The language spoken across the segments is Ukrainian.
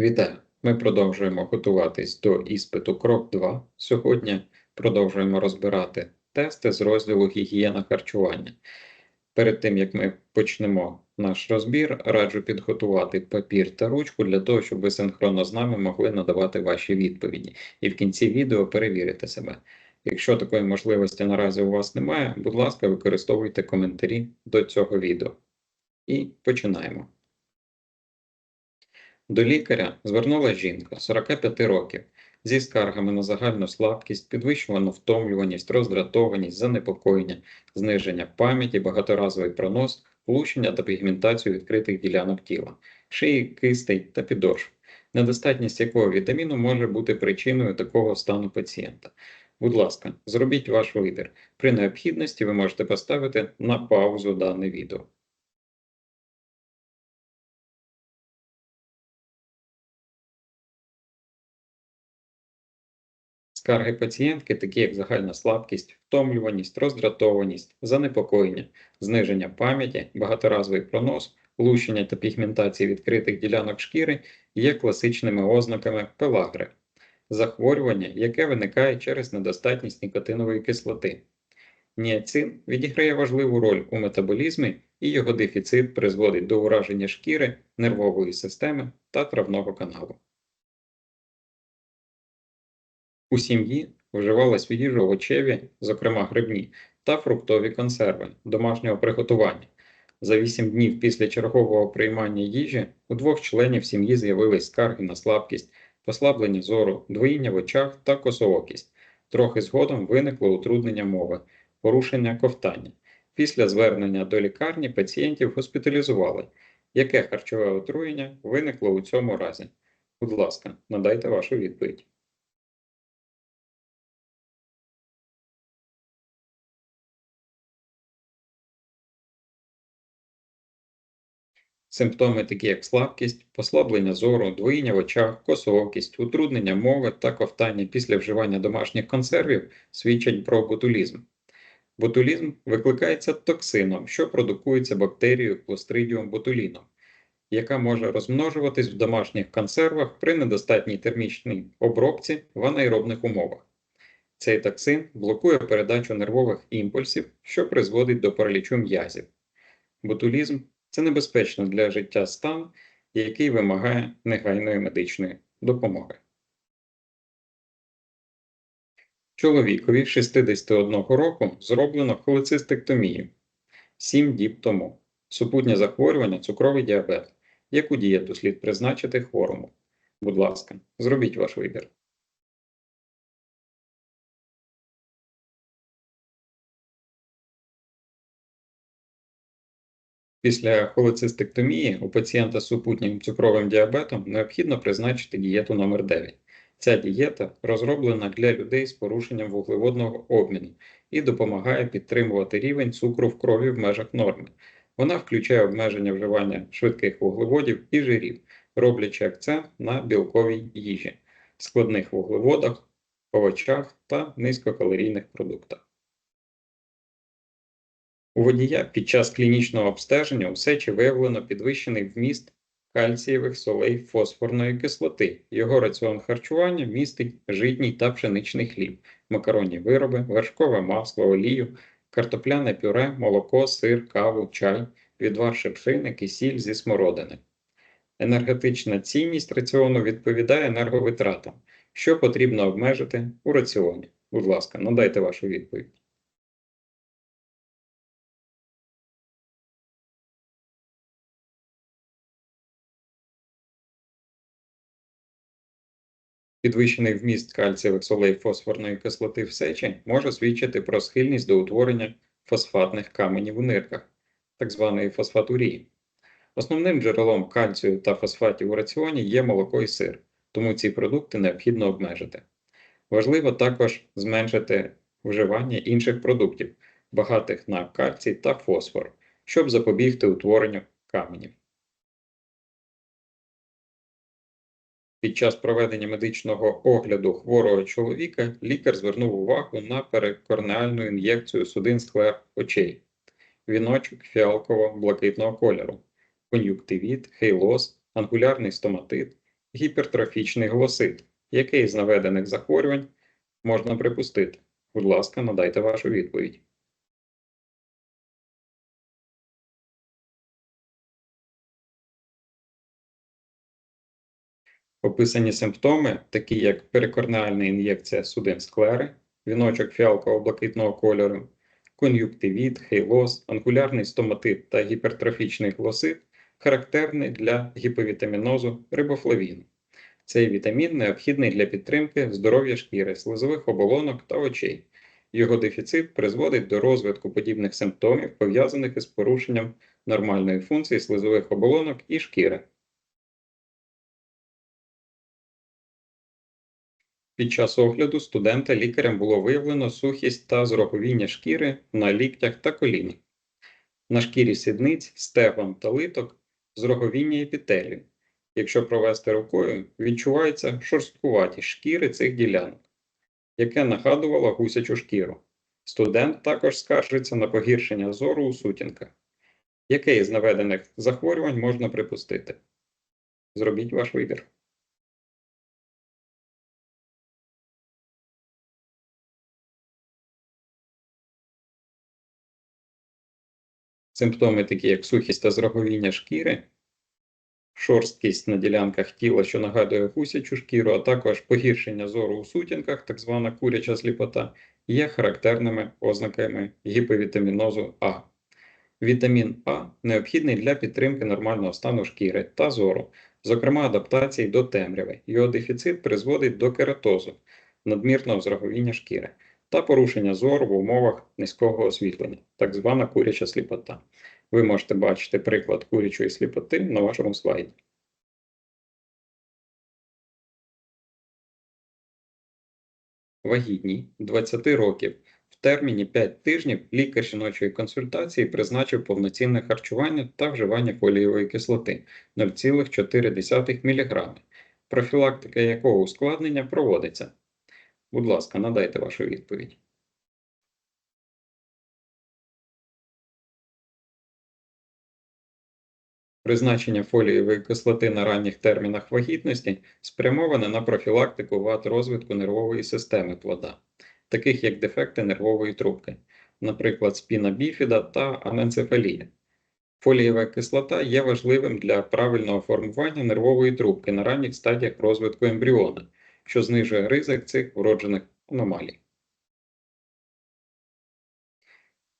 Вітаю! Ми продовжуємо готуватись до іспиту Крок 2. Сьогодні продовжуємо розбирати тести з розділу гігієна харчування. Перед тим як ми почнемо наш розбір, раджу підготувати папір та ручку для того, щоб ви синхронно з нами могли надавати ваші відповіді. І в кінці відео перевірити себе. Якщо такої можливості наразі у вас немає, будь ласка, використовуйте коментарі до цього відео. І починаємо. До лікаря звернула жінка 45 років зі скаргами на загальну слабкість, підвищувану втомлюваність, роздратованість, занепокоєння, зниження пам'яті, багаторазовий пронос, влучення та пігментацію відкритих ділянок тіла, шиї, кистей та підошв, недостатність якого вітаміну може бути причиною такого стану пацієнта. Будь ласка, зробіть ваш вибір. При необхідності ви можете поставити на паузу дане відео. Скарги пацієнтки, такі як загальна слабкість, втомлюваність, роздратованість, занепокоєння, зниження пам'яті, багаторазовий пронос, лущення та пігментації відкритих ділянок шкіри, є класичними ознаками пелагри, захворювання, яке виникає через недостатність нікотинової кислоти. Ніацин відіграє важливу роль у метаболізмі і його дефіцит призводить до ураження шкіри, нервової системи та травного каналу. У сім'ї вживалась в їжу овочеві, зокрема грибні, та фруктові консерви домашнього приготування. За 8 днів після чергового приймання їжі у двох членів сім'ї з'явились скарги на слабкість, послаблення зору, двоїння в очах та косоокість. Трохи згодом виникло утруднення мови, порушення ковтання. Після звернення до лікарні пацієнтів госпіталізували. Яке харчове отруєння виникло у цьому разі? Будь ласка, надайте вашу відповідь. Симптоми, такі як слабкість, послаблення зору, двоїння в очах, косоокість, утруднення мови та ковтання після вживання домашніх консервів свідчать про ботулізм. Ботулізм викликається токсином, що продукується бактерією Clostridium botulinum, яка може розмножуватись в домашніх консервах при недостатній термічній обробці в анаеробних умовах. Цей токсин блокує передачу нервових імпульсів, що призводить до паралічу м'язів. Ботулізм це небезпечно для життя стан, який вимагає негайної медичної допомоги. Чоловікові 61 року зроблено холецистектомію 7 діб тому. Супутнє захворювання, цукровий діабет. Яку дієту слід призначити хворому? Будь ласка, зробіть ваш вибір. Після холецистектомії у пацієнта з супутнім цукровим діабетом необхідно призначити дієту номер 9 Ця дієта розроблена для людей з порушенням вуглеводного обміну і допомагає підтримувати рівень цукру в крові в межах норми. Вона включає обмеження вживання швидких вуглеводів і жирів, роблячи акцент на білковій їжі, складних вуглеводах, овочах та низькокалорійних продуктах. У водія під час клінічного обстеження у сечі виявлено підвищений вміст кальцієвих солей фосфорної кислоти. Його раціон харчування містить житній та пшеничний хліб, макаронні вироби, вершкове масло, олію, картопляне пюре, молоко, сир, каву, чай, відвар шипшини, кисіль зі смородини. Енергетична цінність раціону відповідає енерговитратам, що потрібно обмежити у раціоні. Будь ласка, надайте вашу відповідь. Підвищений вміст кальцієвих солей фосфорної кислоти в сечі може свідчити про схильність до утворення фосфатних каменів у нирках, так званої фосфатурії. Основним джерелом кальцію та фосфатів у раціоні є молоко і сир, тому ці продукти необхідно обмежити. Важливо також зменшити вживання інших продуктів, багатих на кальцій та фосфор, щоб запобігти утворенню каменів. Під час проведення медичного огляду хворого чоловіка лікар звернув увагу на перекорнеальну ін'єкцію судин склер очей, віночок фіалково-блакитного кольору, кон'юктивіт, хейлоз, ангулярний стоматит, гіпертрофічний глосит. Який з наведених захворювань можна припустити? Будь ласка, надайте вашу відповідь. Описані симптоми, такі як перикорнеальна ін'єкція судин склери, віночок фіалково-блакитного кольору, кон'юктивіт, хейлоз, ангулярний стоматит та гіпертрофічний глосит, характерні для гіповітамінозу рибофлавіну. Цей вітамін необхідний для підтримки здоров'я шкіри, слизових оболонок та очей. Його дефіцит призводить до розвитку подібних симптомів, пов'язаних із порушенням нормальної функції слизових оболонок і шкіри. Під час огляду студента лікарем було виявлено сухість та зроговіння шкіри на ліктях та колінах. На шкірі сідниць, стегон та литок зроговіння епітелію. Якщо провести рукою, відчувається шорсткуваті шкіри цих ділянок, яке нагадувало гусячу шкіру. Студент також скаржиться на погіршення зору у сутінках. Яке із наведених захворювань можна припустити? Зробіть ваш вибір. Симптоми, такі як сухість та зроговіння шкіри, шорсткість на ділянках тіла, що нагадує гусячу шкіру, а також погіршення зору у сутінках, так звана куряча сліпота, є характерними ознаками гіповітамінозу А. Вітамін А необхідний для підтримки нормального стану шкіри та зору, зокрема адаптації до темряви. Його дефіцит призводить до кератозу, надмірного зроговіння шкіри та порушення зору в умовах низького освітлення, так звана куряча сліпота. Ви можете бачити приклад курячої сліпоти на вашому слайді. Вагітній 20 років в терміні 5 тижнів лікар жіночої консультації призначив повноцінне харчування та вживання фолієвої кислоти 0,4 мг, профілактика якого ускладнення проводиться. Будь ласка, надайте вашу відповідь. Призначення фолієвої кислоти на ранніх термінах вагітності спрямоване на профілактику вад розвитку нервової системи плода, таких як дефекти нервової трубки, наприклад, спіна біфіда та аненцефалія. Фолієва кислота є важливим для правильного формування нервової трубки на ранніх стадіях розвитку ембріона, що знижує ризик цих вроджених аномалій.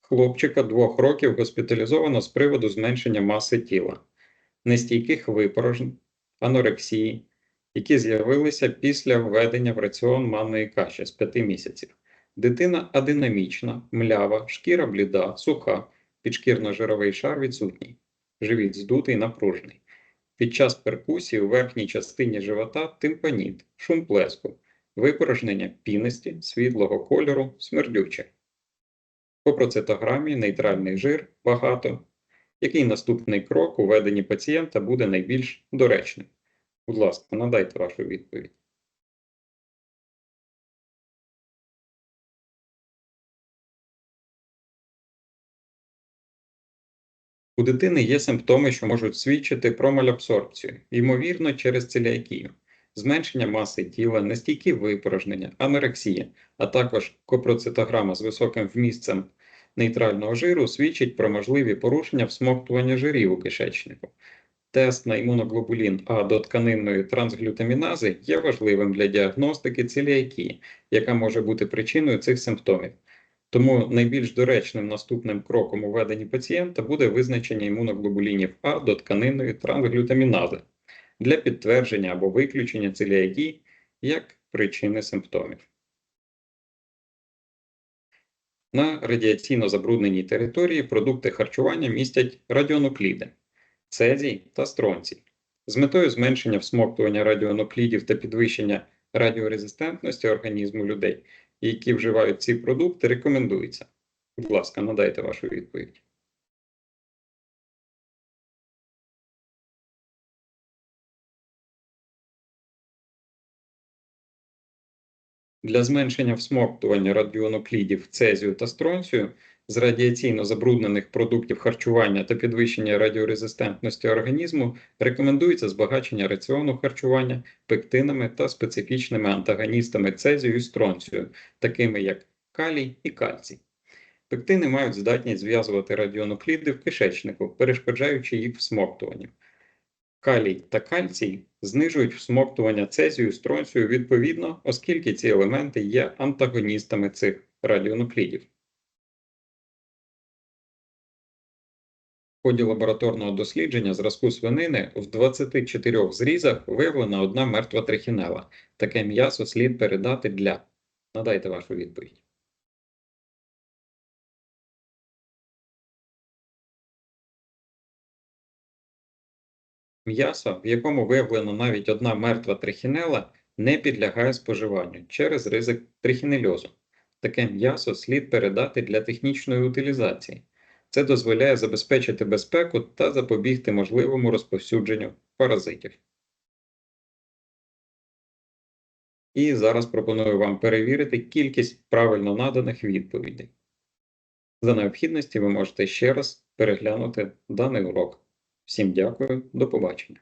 Хлопчика двох років госпіталізовано з приводу зменшення маси тіла, нестійких випорожень, анорексії, які з'явилися після введення в раціон манної каші з 5 місяців. Дитина адинамічна, млява, шкіра бліда, суха, підшкірно-жировий шар відсутній, живіт здутий, напружений. Під час перкусії у верхній частині живота тимпаніт, шум плеску, випорожнення пінисті, світлого кольору, смердюче. По процитограмі нейтральний жир багато. Який наступний крок у веденні пацієнта буде найбільш доречним? Будь ласка, надайте вашу відповідь. У дитини є симптоми, що можуть свідчити про малябсорбцію, ймовірно, через целіакію, зменшення маси тіла, нестійкі випорожнення, анорексія, а також копроцитограма з високим вмістцем нейтрального жиру свідчить про можливі порушення всмоктування жирів у кишечнику. Тест на імуноглобулін А до тканинної трансглютамінази є важливим для діагностики целіакії, яка може бути причиною цих симптомів. Тому найбільш доречним наступним кроком у веденні пацієнта буде визначення імуноглобулінів А до тканинної трансглютамінази для підтвердження або виключення целіакії як причини симптомів. На радіаційно забрудненій території продукти харчування містять радіонукліди, цезій та стронцій. З метою зменшення всмоктування радіонуклідів та підвищення радіорезистентності організму людей, які вживають ці продукти, рекомендується. Будь ласка, надайте вашу відповідь. Для зменшення всмоктування радіонуклідів цезію та стронцію з радіаційно забруднених продуктів харчування та підвищення радіорезистентності організму рекомендується збагачення раціону харчування пектинами та специфічними антагоністами цезію і стронцію, такими як калій і кальцій. Пектини мають здатність зв'язувати радіонукліди в кишечнику, перешкоджаючи їх всмоктуванню. Калій та кальцій знижують всмоктування цезію стронцію відповідно, оскільки ці елементи є антагоністами цих радіонуклідів. В ході лабораторного дослідження зразку свинини в 24 зрізах виявлена одна мертва трихінела. Таке м'ясо слід передати для. Надайте вашу відповідь. М'ясо, в якому виявлена навіть одна мертва трихінела, не підлягає споживанню через ризик трихінельозу. Таке м'ясо слід передати для технічної утилізації. Це дозволяє забезпечити безпеку та запобігти можливому розповсюдженню паразитів. І зараз пропоную вам перевірити кількість правильно наданих відповідей. За необхідності ви можете ще раз переглянути даний урок. Всім дякую, до побачення.